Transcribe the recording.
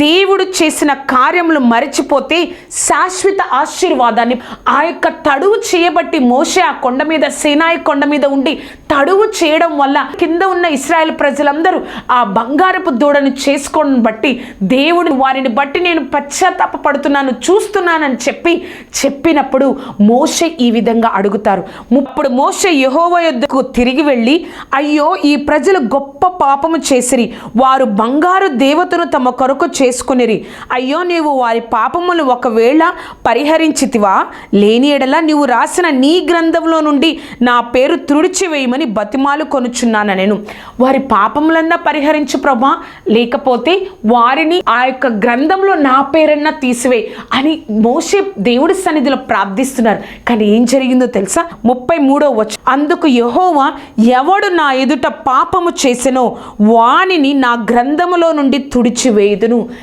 ti దేవుడు చేసిన కార్యములు మరచిపోతే శాశ్వత ఆశీర్వాదాన్ని ఆ యొక్క తడువు చేయబట్టి మోసే ఆ కొండ మీద సేనాయి కొండ మీద ఉండి తడువు చేయడం వల్ల కింద ఉన్న ఇస్రాయేల్ ప్రజలందరూ ఆ బంగారపు దూడను చేసుకోవడం బట్టి దేవుడు వారిని బట్టి నేను పశ్చాత్తాప పడుతున్నాను చూస్తున్నానని చెప్పి చెప్పినప్పుడు మోసే ఈ విధంగా అడుగుతారు. ఇప్పుడు మోసే యహోవ యొద్దకు తిరిగి వెళ్ళి అయ్యో ఈ ప్రజలు గొప్ప పాపము చేసిరి. వారు బంగారు దేవతను తమ కొరకు చేసుకునిరి అయ్యో నీవు వారి పాపములు ఒకవేళ పరిహరించితివా లేని ఎడల నీవు రాసిన నీ గ్రంథంలో నుండి నా పేరు తుడిచివేయమని బతిమాలు కొనుచున్నాను నేను. వారి పాపములన్నా పరిహరించు ప్రభా లేకపోతే వారిని ఆ యొక్క గ్రంథంలో నా పేరన్నా తీసివే అని మోసే దేవుడి సన్నిధిలో ప్రార్థిస్తున్నారు. కానీ ఏం జరిగిందో తెలుసా? ముప్పై మూడో వచ్చు అందుకు యహోవా ఎవడు నా ఎదుట పాపము చేసెనో వానిని నా గ్రంథములో నుండి తుడిచివేయుదును.